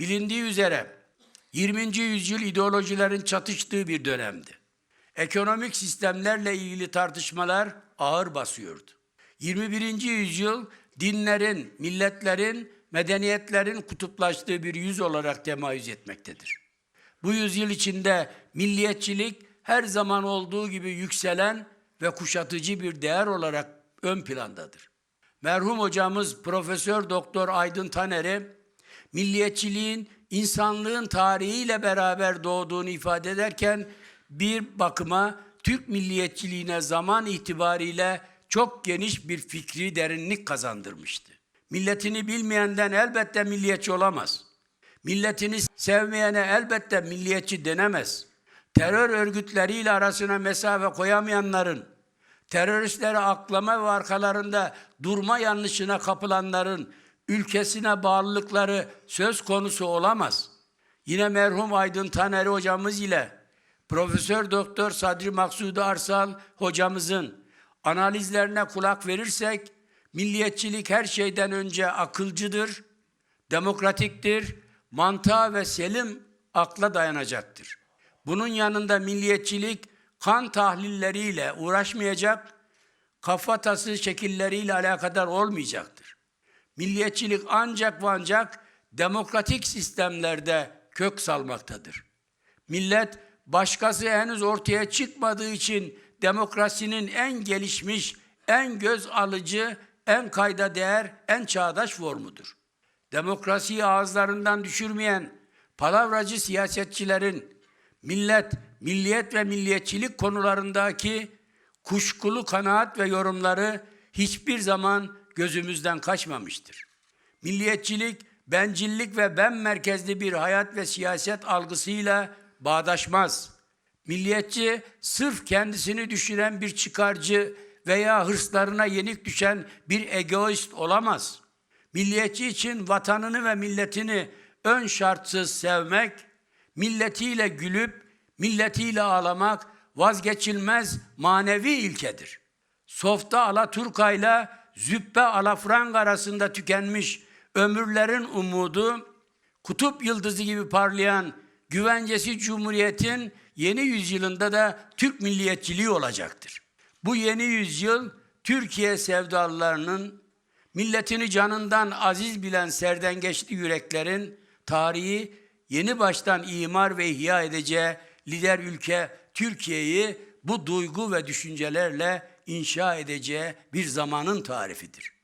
Bilindiği üzere 20. yüzyıl ideolojilerin çatıştığı bir dönemdi. Ekonomik sistemlerle ilgili tartışmalar ağır basıyordu. 21. yüzyıl dinlerin, milletlerin, medeniyetlerin kutuplaştığı bir yüz olarak temayüz etmektedir. Bu yüzyıl içinde milliyetçilik her zaman olduğu gibi yükselen ve kuşatıcı bir değer olarak ön plandadır. Merhum hocamız Profesör Doktor Aydın Taner'i milliyetçiliğin insanlığın tarihiyle beraber doğduğunu ifade ederken bir bakıma Türk milliyetçiliğine zaman itibariyle çok geniş bir fikri derinlik kazandırmıştı. Milletini bilmeyenden elbette milliyetçi olamaz. Milletini sevmeyene elbette milliyetçi denemez. Terör örgütleriyle arasına mesafe koyamayanların, teröristleri aklama ve arkalarında durma yanlışına kapılanların ülkesine bağlılıkları söz konusu olamaz. Yine merhum Aydın Taneri hocamız ile Profesör Doktor Sadri Maksudi Arsal hocamızın analizlerine kulak verirsek milliyetçilik her şeyden önce akılcıdır, demokratiktir, mantığa ve selim akla dayanacaktır. Bunun yanında milliyetçilik kan tahlilleriyle uğraşmayacak, kafatası şekilleriyle alakadar olmayacaktır. Milliyetçilik ancak ve ancak demokratik sistemlerde kök salmaktadır. Millet başkası henüz ortaya çıkmadığı için demokrasinin en gelişmiş, en göz alıcı, en kayda değer, en çağdaş formudur. Demokrasiyi ağızlarından düşürmeyen palavracı siyasetçilerin millet, milliyet ve milliyetçilik konularındaki kuşkulu kanaat ve yorumları hiçbir zaman gözümüzden kaçmamıştır. Milliyetçilik, bencillik ve ben merkezli bir hayat ve siyaset algısıyla bağdaşmaz. Milliyetçi sırf kendisini düşünen bir çıkarcı veya hırslarına yenik düşen bir egoist olamaz. Milliyetçi için vatanını ve milletini ön şartsız sevmek, milletiyle gülüp milletiyle ağlamak vazgeçilmez manevi ilkedir. Softa Alaturka ile Züppe Alafranga arasında tükenmiş ömürlerin umudu, kutup yıldızı gibi parlayan güvencesi Cumhuriyet'in yeni yüzyılında da Türk milliyetçiliği olacaktır. Bu yeni yüzyıl Türkiye sevdalılarının milletini canından aziz bilen serdengeçli yüreklerin tarihi yeni baştan imar ve ihya edeceği lider ülke Türkiye'yi bu duygu ve düşüncelerle inşa edeceği bir zamanın tarifidir.